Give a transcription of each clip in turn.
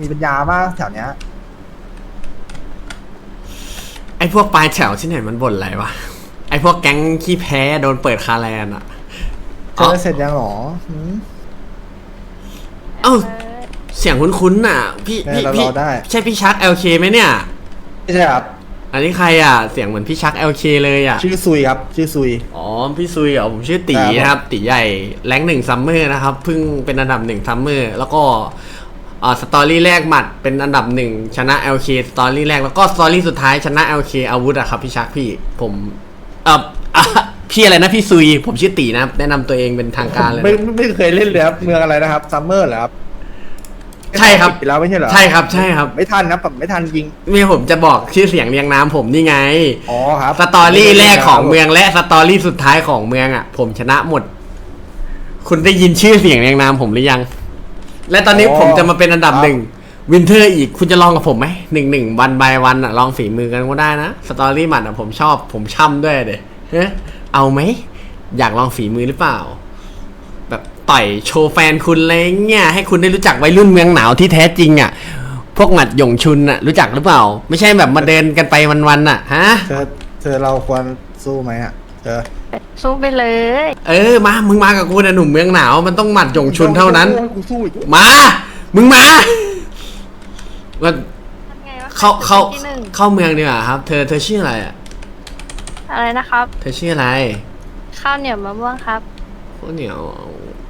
มีปัญญามากแถวเนี้ยไอ้พวกปลายแถวที่ไหนมันบ่นอะไรวะ ไอ้พวกแก๊งขี้แพ้โดนเปิดคาแลนอะเจอเสร็จยังหรอหืม เอ้า เสียงคุ้นๆน่ะ พี่เออพี่เราพี่รอได้ ใช่พี่ชัก LK ไหมเนี่ย ไม่ใช่ครับ อันนี้ใครอะ เสียงเหมือนพี่ชัก LK เลยอะ ชื่อซุยครับ ชื่อซุย อ๋อ พี่ซุยเหรอผมชื่อตีครับนะครับ ตีใหญ่ แรงหนึ่งซัมเมอร์นะครับ เพิ่งเป็นอันดับหนึ่งซัมเมอร์ แล้วก็ อ่าสตอรี่แรกหมัดเป็นอันดับหนึ่งชนะ LK สตอรี่แรกแล้วก็สตอรี่สุดท้ายชนะ LK อาวุธอะครับพี่ชักพี่ผมเอ่ออะพี่อะไรนะพี่ซุย ผมชื่อตีนะครับแนะนำตัวเองเป็นทางการเลยไม่นะ ไม่ไม่เคยเล่นเลยครับเมืองอะไรนะครับซัมเมอร์เหรอครับใช่ครับ ปิดแล้วไม่ใช่เหรอใช่ครับใช่ครับไม่ทันนะแบบไม่ทันยิงนี่ผมจะบอกชื่อเสียงเรียงนามผมนี่ไง อ๋อครับสตอรี่แรกของเมืองและสตอรี่สุดท้ายของเมืองอะ ผมชนะหมด คุณได้ยินชื่อเสียงเรียงนามผมหรือยัง และตอนนี้ผมจะมาเป็นอันดับหนึ่งวินเทอร์อีกคุณจะลองกับผมไหมหนึ่งหนึ่งวันบายวันอะลองฝีมือกันก็ได้นะสตอรี่หมัดอะผมชอบผมช่ำด้วยเด้เฮ้ยเอาไหม อยากลองฝีมือหรือเปล่า แบบต่อยโชว์แฟนคุณอะไรเงี้ยให้คุณได้รู้จักวัยรุ่นเมืองหนาวที่แท้จริงอะพวกหมัดหยงชุนอะรู้จักหรือเปล่า ไม่ใช่แบบมาเดินกันไปวันๆอะฮะเธอเธอเราควรสู้ไหมอะเธอ สู้ไปเลย เออมา มึงมากับกูนะหนุ่มเมืองหนาว มันต้องหมัดหยงชุนเท่านั้น กูสู้อีกมา มึงมาว่าทำไงวะเข้าเข้าที่หนึ่งเข้าเมืองดีกว่าครับ เธอเธอชื่ออะไรอะ อะไรนะครับ เธอชื่ออะไรข้าวเหนียวมะม่วงครับโอ้เหนียว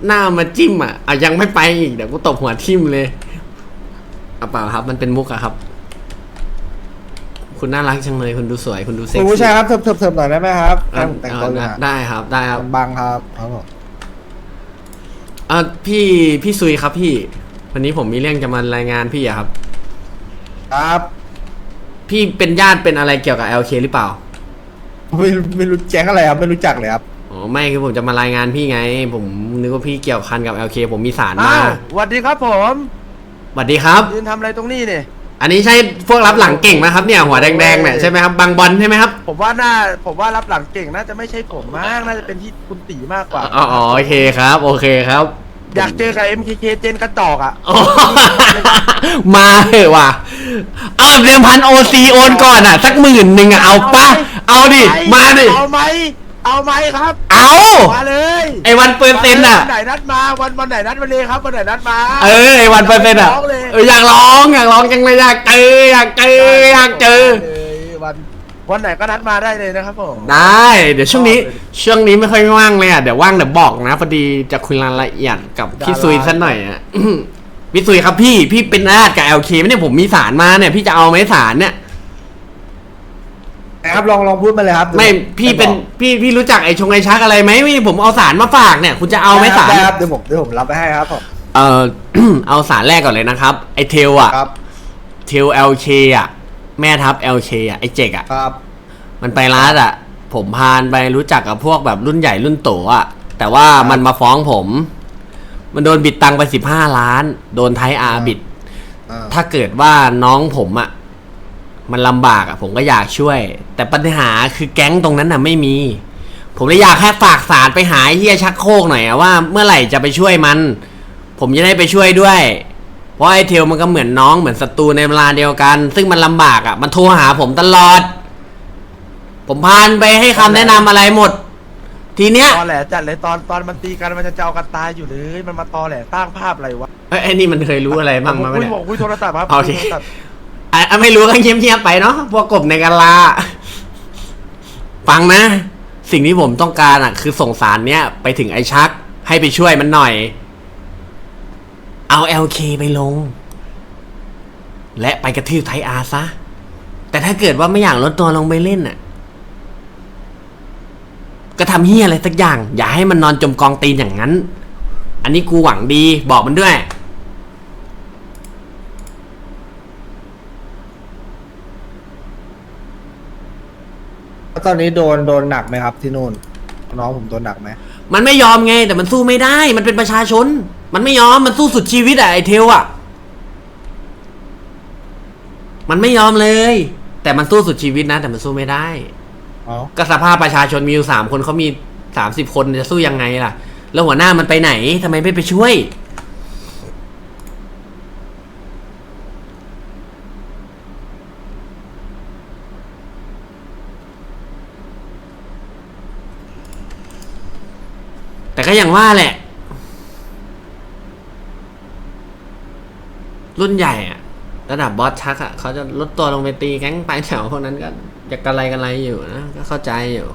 หน้ามาจิ้มอะอะยังไม่ไปอีกเดี๋ยวกูตบหัวทิ่มเลยเอาเปล่าครับ มันเป็นมุกอะครับ คุณน่ารักจังเลยคุณดูสวยคุณดูเซ็กคุณซี่ผู้ชายครับเถิบเถิบเถิบหน่อยได้ไหมครับอะให้ผมแต่งตัวเลยอะนะได้ครับได้ครับมันบังครับครับผมอะพี่พี่ซุยครับพี่ วันนี้ผมมีเรื่องจะมารายงานพี่อะครับ ครับพี่เป็นญาติเป็นอะไรเกี่ยวกับ LK หรือเปล่าไม่ไม่รู้แจ้งอะไรครับไม่รู้จักเลยครับ อ๋อไม่คือผมจะมารายงานพี่ไง ผมนึกว่าพี่เกี่ยวพันกับ LK ผมมีสารมาอ้าวสวัสดีครับผมสวัสดีครับยืนทำอะไรตรงนี้เนี่ย อันนี้ใช่พวกรับหลังเก่งไหมครับเนี่ยหัวแดงๆเนี่ยใช่ไหมครับบางบอลใช่ไหมครับผมว่าน่าผมว่ารับหลังเก่งน่าจะไม่ใช่ผมมากน่าจะเป็นที่คุณตีมากกว่า อ๋ออ๋อโอเคครับ โอเคครับ อยากเจอกับ MKK เจนกระจอกอะ อ๋อมาเถอะว่ะเอาเดิมพันโอซีโอนก่อนอะ สักหมื่นหนึ่งอะเอาปะเอาดิ มาดิ เอาไหม เอาไหมครับเอามาเลยไอ้วันเปอร์เซ็นต์อะ วันไหนนัดมาวันวันไหนนัดมาเลยครับวันไหนนัดมา เออไอ้วันเปอร์เซ็นต์อะร้งเลยเอออยากร้องอยากร้องจังเลยอยากเจออยากเจออยากเจอเลยวันวันไหนก็นัดมาได้เลยนะครับผมได้ เดี๋ยวช่วงนี้ช่วงนี้ไม่ค่อยว่างเลยอะเดี๋ยวว่างเดี๋ยวบอกนะพอดีจะคุยรายละเอียดกับพี่ซุยสักหน่อยอะอื้อพี่ซุยครับพี่พี่เป็นญาติกับเอลเคไหมเนี่ยผมมีสารมาเนี่ยพี่จะเอาไหมสารเนี่ยนะ ครับลองลองพูดมาเลยครับไม่พี่เป็นพี่พี่รู้จักไอ้ชงไอ้ชักอะไรไหมไม่ผมเอาสารมาฝากเนี่ย คุณจะเอาไหมสารได้ครับเดี๋ยวผมเดี๋ยวผมรับไปให้ครับผมเออเอาสารแรกก่อนเลยนะครับ ไอ้เทลอะครับเทลเอลเคอะแม่ทัพเอลเคอะไอ้เจกอะครับมันไปร้านอะผมพานไปรู้จักกับพวกแบบรุ่นใหญ่รุ่นโตอะแต่ว่ามันมาฟ้องผม มันโดนบิดตังค์ไปสิบห้าล้าน โดนไทยอาบิดอ่าถ้าเกิดว่าน้องผมอะ มันลำบากอะผมก็อยากช่วย แต่ปัญหาคือแก๊งตรงนั้นน่ะไม่มี ผมเลยอยากแค่ฝากสารไปหาไอ้เฮียชักโครกหน่อยอะว่าเมื่อไหร่จะไปช่วยมัน ผมจะได้ไปช่วยด้วย เพราะไอ้เทลมันก็เหมือนน้องเหมือนศัตรูในเวลาเดียวกัน ซึ่งมันลำบากอะมันโทรหาผมตลอด ผมพานไปให้คำแนะนำอะไรหมด ทีเนี้ยตอแหลจัดเลยตอนตอนมันตีกันมันจะเจ้ากันตายอยู่เลยมันมาตอแหลสร้างภาพอะไรวะเอ้ยไอ้นี่มันเคยรู้อะไรบ้างผมมั้ยคุยเนี่ยบอกคุยโทรศัพท์ครับโอเคคุยโทรศัพท์ อะไม่รู้ก็เงียบๆไปเนาะพวกกบในกาลา ฟังนะ สิ่งที่ผมต้องการอะ คือส่งสารเนี้ยไปถึงไอชัก ให้ไปช่วยมันหน่อย เอา LK ไปลง และไปกระทืบไทยอาซะ แต่ถ้าเกิดว่าไม่อยากลดตัวลงไปเล่นน่ะ ก็ทำเฮียอะไรสักอย่าง อย่าให้มันนอนจมกองตีนอย่างนั้น อันนี้กูหวังดีบอกมันด้วย แล้ว ตอนนี้โดนโดนหนักไหมครับที่นู่น น้องผมโดนหนักไหมมันไม่ยอมไง แต่มันสู้ไม่ได้ มันเป็นประชาชน มันไม่ยอมมันสู้สุดชีวิตอะไอเทลอะมันไม่ยอมเลย แต่มันสู้สุดชีวิตนะ แต่มันสู้ไม่ได้อ๋อก็สภาพประชาชนมีอยู่สามคนเขามีสามสิบคนจะสู้ยังไงล่ะ แล้วหัวหน้ามันไปไหนทำไมไม่ไปช่วย แต่ก็อย่างว่าแหละ รุ่นใหญ่อะระดับบอสชักอะเขาจะลดตัวลงไปตีแก๊งปลายแถวพวกนั้นก็จะกระไรกันไรอยู่นะก็เข้าใจอยู่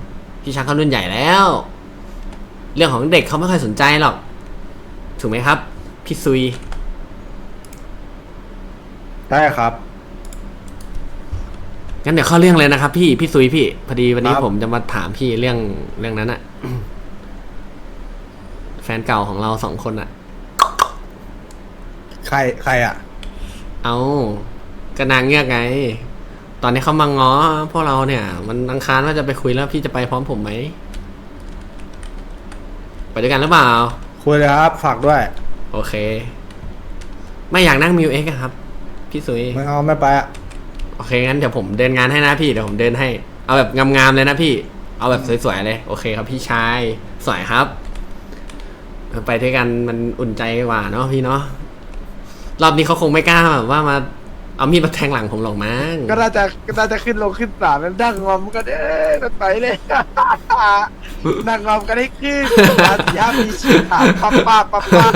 พี่ชักเขารุ่นใหญ่แล้ว เรื่องของเด็กเขาไม่ค่อยสนใจหรอก ถูกไหมครับ พี่ซุย ได้ครับ งั้นเดี๋ยวเข้าเรื่องเลยนะครับ พี่พี่ซุยพี่ พอดีวันนี้ครับ ผมจะมาถามพี่เรื่องเรื่องนั้นอะ แฟนเก่าของเราสองคนอะใครใครอะ เอากระนางเงือกไง ตอนนี้เขามาง้อพวกเราเนี่ย มันอังคารว่าจะไปคุยแล้วพี่จะไปพร้อมผมไหมไปด้วยกันหรือเปล่า คุยเลยครับ ฝากด้วย โอเค ไม่อยากนั่งมิวเอ็กครับ พี่สุยไม่เอาไม่ไปอะ โอเคงั้นเดี๋ยวผมเดินงานให้นะพี่เดี๋ยวผมเดินให้ เอาแบบงามๆเลยนะพี่ เอาแบบสวยๆเลย โอเคครับพี่ชาย สวยครับ ไปด้วยกันมันอุ่นใจกว่าเนาะพี่เนาะรอบนี้เขาคงไม่กล้าแบบว่ามาเอามีดมาแทงหลังผมหรอกมั้งก็น่าจะก็น่าจะขึ้นลงขึ้นศาลแล้วนั่งงอมกันเอ๊ะมันไปเลย นั่งงอมกันให้ขึ้นตาสีห้ามีชีถามปั๊บปั๊บปั๊บปั๊บ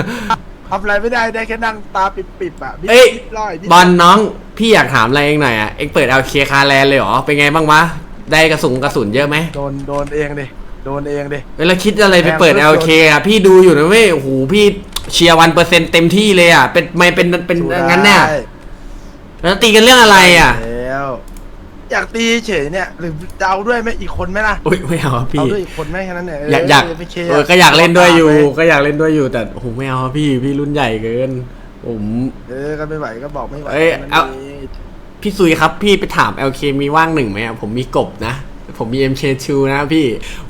ทำอะไรไม่ได้ได้แค่นั่งตาปิดๆอะนิดเอ้ยนิดร้อยนิดบอลน้องพี่อยากถามอะไรเองหน่อยอะเอ็งเปิดเอาเคคาแลนเลยเหรอเป็นไงบ้างวะได้กระสุนกระสุนเยอะไหมโดนโดนเองดิ โดนเองดิ เวลาคิดอะไรไปเปิดแพงสุด LK อะพี่ดูอยู่นะเว้ยโอ้โหพี่เชียร์วันเปอร์เซ็นต์เต็มที่เลยอะเป็นไม่เป็นเป็นสู้ได้งั้นเนี่ยแล้วตีกันเรื่องอะไรอะแล้วอยากตีเฉยเนี่ย หรือจะเอาด้วยไหมอีกคนไหมล่ะอุ้ยไม่เอาอะเอาพี่ ด้วยอีกคนไหมแค่นั้นเนี่ยอยากอยากไปเคเออก็อยากเล่นด้วยอยู่ ก็อยากเล่นด้วยอยู่แต่โอ้โหไม่เอาอะพี่พี่รุ่นใหญ่เกินผม เออก็ไม่ไหวก็บอกไม่ไหวเอ้ยแค่นั้นเอาเองพี่ซุยครับ พี่ไปถาม LK มีว่างหนึ่งไหมอะผมมีกบนะ ผมมี MK2 นะพี่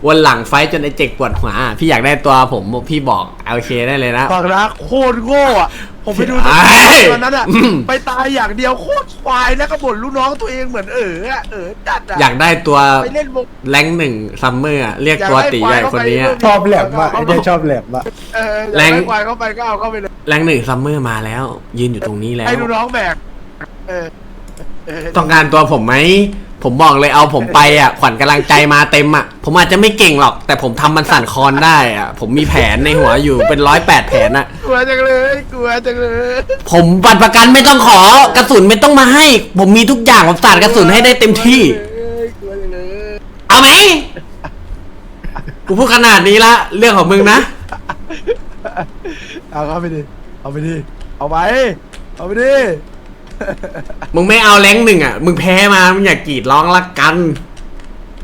วันหลังไฟท์จนไอเจกปวดหัวอะพี่อยากได้ตัวผมพี่บอก LK ได้เลยนะฟังนะโคตรโง่อะผมไปดูไอ้ตอนนั้นอะอืมไปตายอย่างเดียวโคตรควายแล้วก็บ่นลูกน้องตัวเองเหมือนเอออะเออจัดอะอยากได้ตัวไปเล่นวง แรงหนึ่งซัมเมอร์เรียกตัวตีใหญ่คนนี้อะชอบแหลมอะไอ้เนี่ยชอบแหลมอะเอออยากแรงได้ควายเข้าไปก็เอาเข้าไปเลยแรงหนึ่งซัมเมอร์มาแล้ว ยืนอยู่ตรงนี้แล้ว ให้ลูกน้องแบกเออเออ ต้องการตัวผมไหม ผมบอกเลยเอาผมไปอะ ขวัญกำลังใจมาเต็มอะ ผมอาจจะไม่เก่งหรอก แต่ผมทำมันสั่นคลอนได้อะ ผมมีแผนในหัวอยู่เป็นร้อยแปดแผนอะ กลัวจังเลย กลัวจังเลยผมบัตรประกันไม่ต้องขอกระสุนไม่ต้องมาให้ ผมมีทุกอย่างผมสาดกระสุนให้ได้เต็มที่ กลัวจังเลยเอาไหมกูพูดขนาดนี้ละเรื่องของมึงนะ เอาเข้าไปดิ เอาไปดิ เอาไป เอาไปดิ มึงไม่เอาแรงหนึ่งอะ มึงแพ้มา มึงอย่ากกรีดร้องละกัน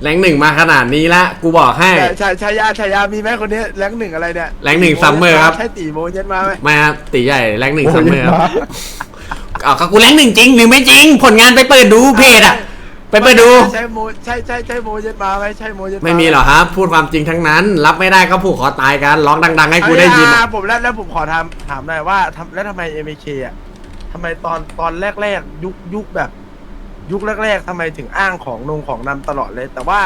แรงหนึ่งมาขนาดนี้ละ กูบอกให้ แต่ชายชายาชายามีไหมคนนี้แรงหนึ่งอะไรเนี่ยแรงหนึ่งซัมเมอร์ครับ ใช่ตีโมเย็นมาไหมไม่ครับตีใหญ่แรงหนึ่งโอ้ยซัมเมอร์ครับมาเอาก็กูแรงหนึ่งจริงหรือไม่จริง ผลงานไปเปิดดูเพจอะ ไปเปิดดู ใช่โมใช่ใช่ใช่โมเย็นมาไหมใช่โมเย็นไม่มีหรอกครับ พูดความจริงทั้งนั้น รับไม่ได้ก็ผูกคอตายกันร้องดัง ๆ ให้กูได้ยินอ่าอะผมแล้วแล้วผมขอถามถามหน่อยว่าทำแล้วทำไมเอ็มเคอะ ทำไมตอนตอนแรกๆ ยุคยุคแบบ ยุคแรกๆทำไมถึงอ้างของนงของนำตลอดเลย แต่ว่า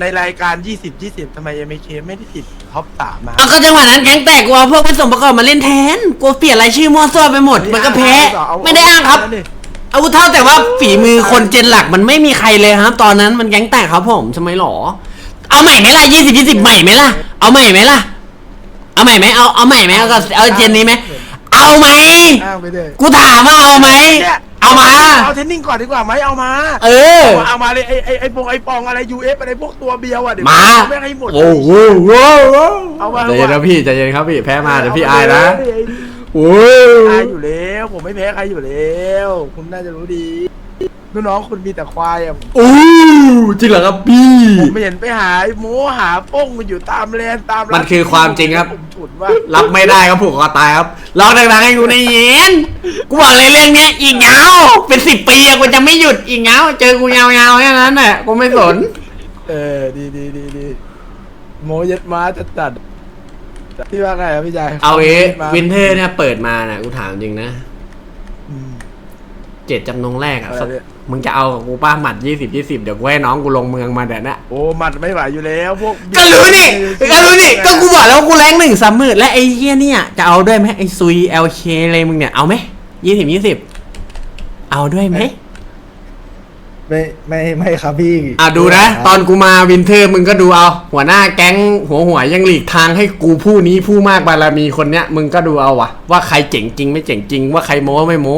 ในรายการ 20 20ทำไม MK ไม่ได้ติดท็อปสามมาเอาก็จังหวะนั้นแก๊งแตกกูเอาพวกไม่สมประกอบมาเล่นแทนกูเปลี่ยนรายชื่อมั่วซั่วไปหมด มันก็แพ้ ไม่ได้อ้างครับอาวุธเท่าแต่ว่าฝีมือคนเจนหลักมันไม่มีใครเลยครับ ตอนนั้นมันแก๊งแตกครับผมทำไมหรอ เอาใหม่ไหมล่ะยี่สิบยี่สิบใหม่ไหมล่ะ เอาใหม่ไหมล่ะ เอาใหม่ไหมเอาเอาใหม่ไหมเอาก็เอาเจนนี้ไหม เอาไหม อ้างไปเลยกูถามว่าเอาไหม เอามา เอาเทนนิ่งก่อนดีกว่าไหมเอามา เออ เอามาเอามาเลยไอไอไอปงไอปองอะไร UF อะไรพวกตัวเบียวอะเดี๋ยวมา ไม่ให้หมด โอ้โหโว้โหเอามา ใจเย็นนะพี่ใจเย็นครับพี่แพ้มาเดี๋ยวพี่อายนะโอ้อายอยู่แล้ว ผมไม่แพ้ใครอยู่แล้ว คุณน่าจะรู้ดี ลูกน้องคุณมีแต่ควายอะโอ้จริงเหรอครับพี่ ผมไม่เห็นไปหาโม้หาป้งมันอยู่ตามแลนตามมันคือความจริงครับ ผมฉุดว่ารับไม่ได้ก็ผูกคอตายครับร้องดังๆให้กูได้ยินกูบอกเลยเรื่องเนี้ยอีกเงาเป็นสิบปีอะกูจะไม่หยุดอีกเงาเจอกูยาวๆแค่นั้นแหละกูไม่สน เออดีดีดีดีโมเย็ดม้าจะจัดพี่ว่าไงครับพี่ชายเอาเอย็ดม้าวินเทอร์เนี่ยเปิดมาน่ะกูถามจริงนะอืม เจ็ดจำนงแรกอะอะไรเนี่ย มึงจะเอากับกูป้าหมัดยี่สิบยี่สิบเดี๋ยวกูให้น้องกูลงเมืองมาเดี๋ยวนะโอ้หมัดไม่ไหวอยู่แล้วพวกก็รู้นี่ก็รู้นี่ก็กูบอกแล้วว่ากูแรงหนึ่งซัมเมอร์และไอ้เฮียเนี่ยจะเอาด้วยไหมไอ้ซุยเอลเคอะไรมึงเนี่ยเอาไหมยี่สิบยี่สิบเอาด้วยไหมไปไม่ไม่ไม่ครับพี่อะดูนะ ตอนกูมาวินเทอร์มึงก็ดูเอา หัวหน้าแก๊งหัวหัวยังหลีกทางให้กูผู้นี้ผู้มากบารมีคนเนี้ย มึงก็ดูเอาวะว่าใครเจ๋งจริงไม่เจ๋งจริงว่าใครโม้ไม่โม้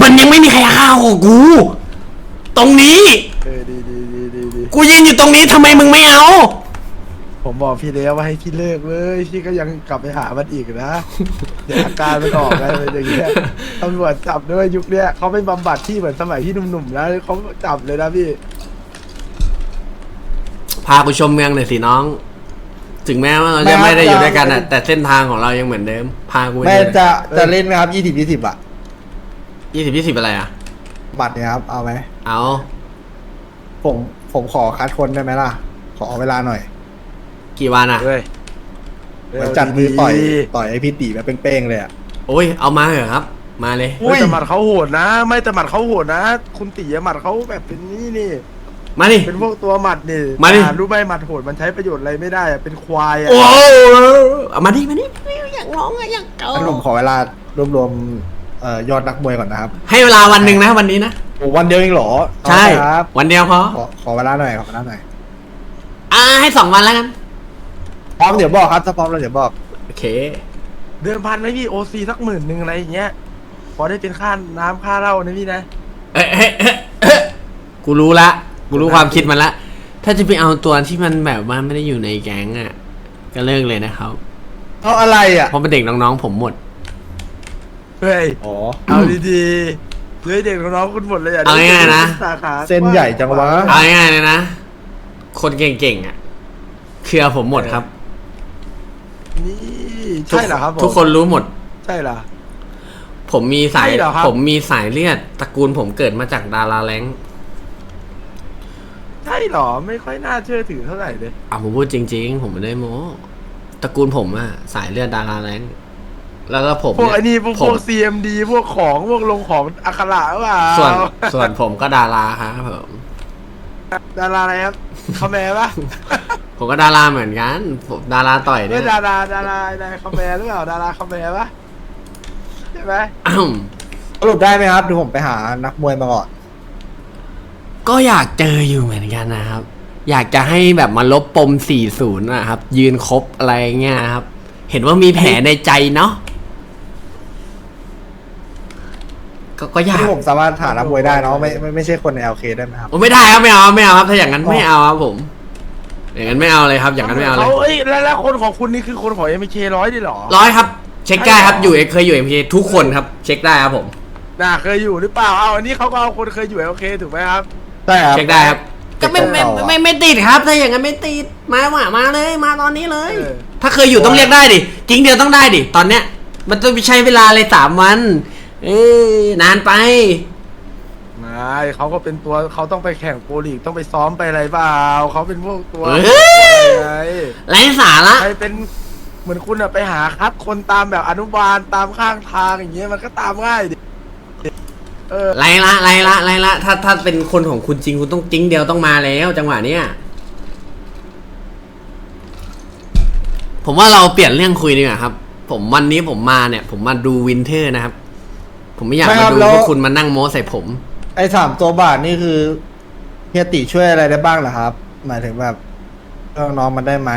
มันยังไม่มีใครข้าวกู ตรงนี้ เออดีดีดีดีดีกูยืนอยู่ตรงนี้ทำไมมึงไม่เอา ผมบอกพี่แล้วว่าให้พี่เลิกเลยพี่ก็ยังกลับไปหามันอีกนะเดี๋ยวอาการมันออกไงเป็นอย่างเงี้ยตำรวจจับด้วยยุคเนี้ยเขาไม่บำบัดที่เหมือนสมัยที่หนุ่มๆนะเขาจับเลยนะพี่ พากูชมเมืองหน่อยสิน้อง ถึงแม้ว่าเราจะไม่ได้อยู่ด้วยกันอะแต่เส้นทางของเรายังเหมือนเดิม พากูไปแม่ดูหน่อยจะจะเล่นไหมครับยี่สิบยี่สิบอะยี่สิบยี่สิบอะไรอะบัตรเนี่ยครับเอาไหม เอาผมผมขอคัดคนได้ไหมล่ะ ขอเวลาหน่อยกี่วันอะเฮ้ยเหมือนจัดมือต่อยต่อยไอ้พี่ตีแบบเป้งๆเลยอะโอ้ยเอามาเถอะครับ มาเลย เฮ้ยแต่หมัดเขาโหดนะ ไม่แต่หมัดเขาโหดนะ คุณตีอะหมัดเขาแบบเป็นนี่นี่ มาดิ เป็นพวกตัวหมัดนี่มาดิ อ่รู้ไหมหมัดโหดมันใช้ประโยชน์อะไรไม่ได้อะเป็นควายอะโอ้เอามาดิมาดิอยากร้องอะอยากเกา งั้นผมขอเวลารวบรวม เอ่อยอดนักมวยก่อนนะครับให้เวลาวันหนึ่งนะวันนี้นะโอ้วันเดียวเองเหรอใช่เอาครับวันเดียวพอขอขอเวลาหน่อยขอเวลาหน่อยอ่าให้สองวันแล้วกันพร้อมเดี๋ยวบอกครับถ้าพร้อมแล้วเดี๋ยวบอกโอเค เดือนพันไหมพี่โอซีสักหมื่นหนึ่งอะไรอย่างเงี้ยพอได้เป็นค่าน้ำค่าเหล้านะพี่นะ เอ้ยเอ้ยเอ้ยเอ้ยกูรู้ละ กูรู้ความคิดมันละ ถ้าจะไปเอาตัวที่มันแบบว่าไม่ได้อยู่ในแก๊งอะ ก็เลิกเลยนะครับ เอาอะไรอะ เพราะเป็นเด็กน้องๆผมหมด เฮ้ย อ๋อ เอาดีๆเลยเด็กน้องๆคุณหมดเลยอะเอาง่ายๆนะ สาขาเส้นใหญ่จังวะ เอาง่ายๆเลยนะ คนเก่งๆอะเครือผมหมดครับนี่ใช่เหรอครับผมทุกคนรู้หมด ใช่เหรอ ผมมีสาย ใช่เหรอครับ ผมมีสายเลือดตระกูลผมเกิดมาจากดาราแรงค์ใช่เหรอไม่ค่อยน่าเชื่อถือเท่าไหร่เลยอะผมพูดจริง ๆ ผมไม่ได้โม้ตระกูลผมอะสายเลือดดาราแรงค์ แล้วก็ผมพวกเยไอ้นี่พวกผพวมก CMD พวกของพวกลงของอักขระหรือเปล่าส่วนส่วนผมก็ดาราครับผมดาราอะไรครับคาแมร์ปะผมก็ดาราเหมือนกันผมดาราต่อยไม่เนี่ยดาราดาราดาราคาแมร์หรือเปล่าดาราคาแมร์ปะใช่ไหมอ้าวสรุปได้ไหมครับเดี๋ยวผมไปหานักมวยมาก่อนก็อยากเจออยู่เหมือนกันนะครับ อยากจะให้แบบมาลบปม40นะครับ ยืนครบอะไรเงี้ยครับ เห็นว่ามีแผลในใจเนาะ ก็ก็อยากที่ผมสามารถหานักมวยได้เนาะไม่ไม่ไม่ใช่คนใน LK ได้ไหมครับโอ้ไม่ได้ครับไม่เอาไม่เอาครับ ถ้าอย่างนั้นไม่เอาครับผม อย่างนั้นไม่เอาเลยครับ อย่างนั้นไม่เอาเลยเอ้ยแล้วแล้วคนของคุณนี่คือคนของ MK ร้อยดิเหรอร้อยครับ เช็คได้ครับอยู่เคยอยู่เอ็มพีทุกคนครับ เช็คได้ครับผมน่าเคยอยู่หรือเปล่าเอาอันนี้เขาก็เอาคนเคยอยู่ LK ถูกไหมครับใช่ครับเช็คได้ครับก็ไม่ไม่เก่าอะไม่ไม่ติดครับถ้าอย่างนั้นไม่ติดมาว่ามาเลยมาตอนนี้เลยเออถ้าเคยอยู่ต้องเรียกได้ดิจริงเดียวต้องได้ดิตอนเนี้ยมันต้องใช้เวลาเลยสามวัน เอ้ยนานไป ไม่เขาก็เป็นตัวเขาต้องไปแข่งโปรลีกต้องไปซ้อมไปอะไรเปล่าเขาเป็นพวกตัวเฮ้ยไงไร้สาระ ใครเป็นเหมือนคุณอะไปหาคัดคนตามแบบอนุบาลตามข้างทางอย่างเงี้ยมันก็ตามง่ายดิเออไรละไรละไรละ ถ้าถ้าเป็นคนของคุณจริงคุณต้องจริงเดียวต้องมาแล้ว จังหวะเนี้ยผมว่าเราเปลี่ยนเรื่องคุยดีกว่าครับ ผมวันนี้ผมมาเนี่ย ผมมาดูวินเทอร์นะครับ ผมไม่อยากไม่คมารับดูแล้ว พวกคุณมานั่งโม้ใส่ผม ไอ้สามตัวบาทนี่คือเฮียติช่วยอะไรได้บ้างเหรอครับ หมายถึงแบบน้องๆมันได้ไหม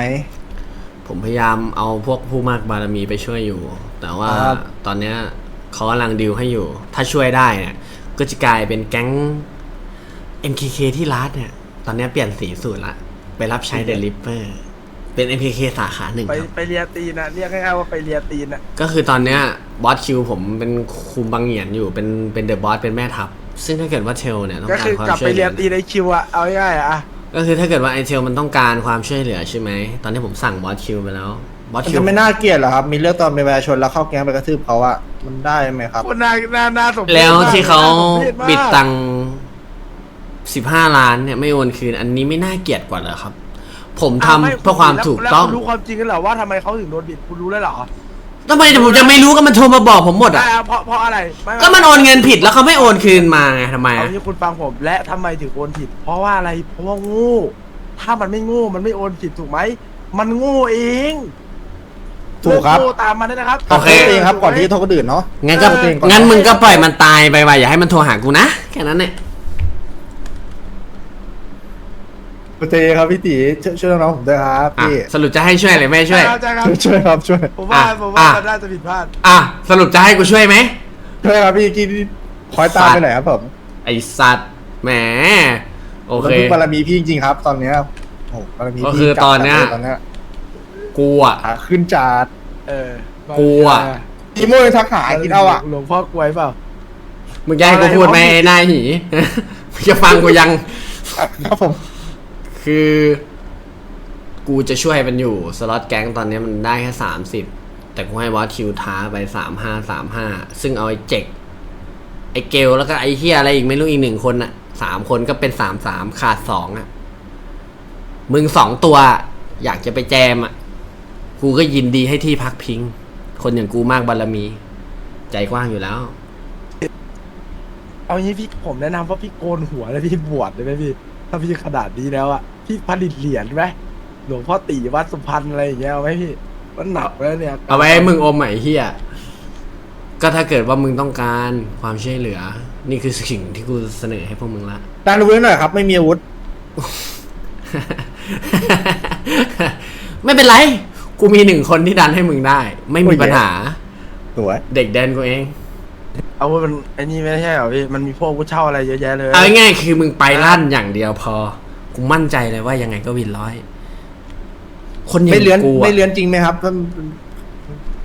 ผมพยายามเอาพวกผู้มากบารมีไปช่วยอยู่ แต่ว่าครับ ตอนเนี้ยเขากำลังดิวให้อยู่ ถ้าช่วยได้เนี่ยก็จะกลายเป็นแก๊ง MKK ที่รัดเนี่ย ตอนเนี้ยเปลี่ยนสีสูตรละ ไปรับใช้เดลิเปอร์เป็น MKK สาขาหนึ่งไปครับ ไปเรียตีนอะเรียกง่ายๆว่าไปเรียตีนอะก็คือตอนเนี้ย บอสคิวผมเป็นคุมบังเหียนอยู่เป็นเป็นเดอะบอสเป็นแม่ทัพ ซึ่งถ้าเกิดว่าเทลเนี่ยต้องก็การคือความกลับช่ไปวยเหเรีลืยอตีในคิวอะเอาง่ายๆอะอะก็คือถ้าเกิดว่าไอเทลมันต้องการความช่วยเหลือใช่ไหมตอนนี้ผมสั่งบอสคิวไปแล้วบอสมันคิวจะไม่น่าเกลียดเหรอครับ มีเรื่องตอนเป็นประชาชนแล้วเข้าแก๊งไปกระทืบเขาอะมันได้ไหมครับ คนน่าน่าน่าสมเพชแล้วมกที่เขาน่สมพชมากบิดตังสิบห้าล้านเนี่ยไม่โอนคืน อันนี้ไม่น่าเกลียดกว่าเหรอครับ ผมทำอ้ไม่เพื่อความถูกต้อง แล้วคุณรู้ความจริงกันเหรอว่าทำไมเขาถึงโดนบิดคุณรู้แล้วเหรอ ทำไมผมจะไม่รู้ก็มันโทรมาบอกผมหมดอะ ได้อะเพราะเพราะอะไรไก็มันโอนเงินผิดแล้วเขาไม่โอนคืนมาไงทำไมเอาอะที่คุณฟังผมและทำไมถึงโอนผิด เพราะว่าอะไรเพราะว่าโงูถ้ามันไม่โงูมันไม่โอนผิดถูกไหมมันโงูเองถูกครับ เลิโง่ตามมันได้นะครับโอเคเองครับก่อนที่โทษคนอื่นเนาะ งั้นก็เออ งั้นมึงก็ปล่อยมันตายไปว่ะอย่าให้มันโทรหากูนะแค่นั้นเนี่ย โอเคครับพี่ตีช่วยช่วยน้องๆผมด้วยครับอะพี่สรุปจะให้ช่วยหรือไม่ช่วยใช่ครับช่วยครับช่วยผมว่าอะผมว่าอะ มันน่าจะผิดพลาดอะสรุปจะให้กูช่วยไหม ช่วยครับพี่กี้คอยตามไปไหนอยครับผมไอสัตว์แหมโอเคมันพึ่งบารมีพี่จริงๆครับ ตอนเนี้ยโอ้โหบารมีก็พี่คือตอนเนี้ย จัดลตอนเนี้ยกูอะ ขาขึ้นจัดเออกูอะอีโม่ยังทักหากินเอาอะหลวงพ่อกล้วยเปล่า มึงจะให้กูพูดไหมไอ้นายหี มึงจะฟังกูยัง ครับผม คือ กูจะช่วยมันอยู่ สล็อตแก๊งตอนนี้มันได้แค่สามสิบแต่กูให้วอสคิวท้าไปสามห้าสามห้าซึ่งเอาไอ้เจ็กไอ้เกลแล้วก็ไอ้เฮียอะไรอีกไม่รู้อีกหนึ่งคนอะสามคนก็เป็นสามสามขาดสองอะมึงสองตัว อยากจะไปแจมอะกูก็ยินดีให้ที่พักพิง คนอย่างกูมากบารมี ใจกว้างอยู่แล้ว เอางี้พี่ผมแนะนำว่าพี่โกนหัวแล้วพี่บวชได้ไหมพี่ ถ้าพี่ขนาดนี้แล้วอะ พี่ผลิตเหรียญไหมหลวงพ่อตีวัดสุพรรณอะไรอย่างเงี้ยเอาไหมพี่มันหนักแล้วเนี่ยเอาไว้ให้มึงอมใหม่เฮียก็ถ้าเกิดว่ามึงต้องการความช่วยเหลือ นี่คือสิ่งที่กูเสนอให้พวกมึงละ ดันอาวุธหน่อยครับ ไม่มีอาวุธ ไม่เป็นไร กูมีหนึ่งคนที่ดันให้มึงได้ ไม่มีปัญหา สวย เด็กเดินกูเอง เอาว่ามันไอ้นี่ไม่ใช่เหรอพี่มันมีพวกผู้เช่าอะไรเยอะแยะเลย เอาง่ายๆคือมึงไปลั่นอย่างเดียวพอ กูมั่นใจเลยว่ายังไงก็วินร้อยคนอย่าไม่งเลื้อนกูอะไม่เลื้อนจริงไหมครับมัน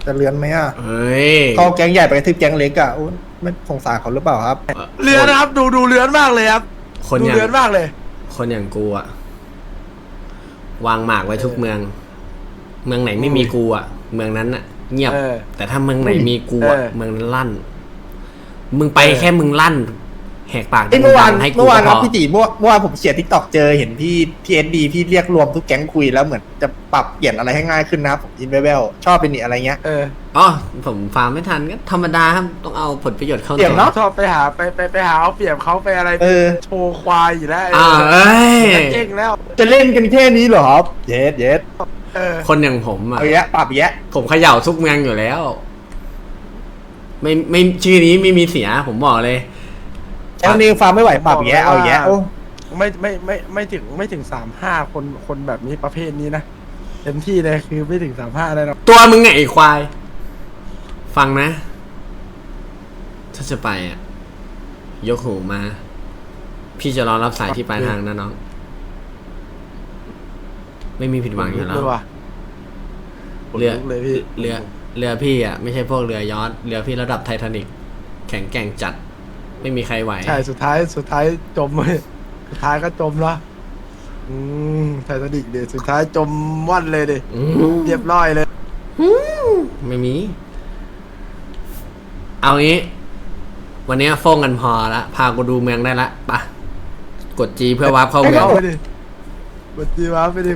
จะเลื้อนไหมอะเฮ้ย เขาแก๊งใหญ่ไปกระทืบแก๊งเล็กอะโอ้ไม่สงสารเขาหรือเปล่าครับ เรือนนะครับ ดูดูเรือนมากเลยครับคนดูอย่าง เรือนมากเลย คนอย่างกูอะวางหมากไว้ทุกเมือง เมืองไหนไม่มีกูอะเมืองนั้นอะเงียบ เออแต่ถ้าเมืองไหนมีกูอะเออเมืองนั้นลั่น มึงไปเออแค่มึงลั่น แหกปากเอ้ยเมื่อวานดังๆให้กูเมื่อวานก็ครับพอพี่ตีเมื่อเมื่อวานผมเสียทิกตอกเจอเห็นพี่พี่เอสดีพี่เรียกรวมทุกแก๊งคุยแล้วเหมือนจะปรับเปลี่ยนอะไรให้ง่ายขึ้นนะครับผมอินเวลชอบเป็นนี่อะไรเงี้ย เอออ๋อผมฟาร์มไม่ทันก็ธรรมดาครับต้องเอาผลประโยชน์เข้าเดี๋ยวตัวเนาะ ชอบไปหาไปไปไปหาเอาเปรียบเขาไปอะไรเออ โชว์ควายอยู่แล้วอ่าเอ้ยเจ๊งแล้ว จะเล่นกันแค่นี้เหรอครับเย็ดเย็ดเออ คนอย่างผมอะเอาแยะปรับแยะผมเขย่าทุกเมืองอยู่แล้ว ไม่ไม่ชื่อนี้ไม่มีเสีย ผมบอกเลย แก๊งนี้ฟาร์มไม่ไหวปรับแยะเอาแยะโอ้ไม่ไม่ไม่ไม่ถึงไม่ถึงสามห้าคนคนแบบนี้ประเภทนี้นะเต็มที่เลยคือไม่ถึงสามห้าได้หรอกตัวมึงไงไอ้ควาย ฟังนะ ถ้าจะไปอะ ยกหูมา พี่จะรอรับสายที่ปลายทางนะน้อง ไม่มีผิดหวังอยู่แล้วเลยว่ะเรือขนลุกเลยพี่เรือเรือพี่อะ ไม่ใช่พวกเรือยอชต์เรือพี่ระดับไททานิกแข็งแกร่งจัด ไม่มีใครไหว ใช่สุดท้ายสุดท้ายจมเลยสุดท้ายก็จมละอืมไททานิกเดสุดท้ายจมว่อนเลยดิอืม เรียบร้อยเลยไม่มี เอางี้ วันนี้โฟงกันพอละ พากูดูเมืองได้ละไปะกดจีเพื่อวาร์ปเข้าเมืองเอาไปดิบัตรีวาไปดิ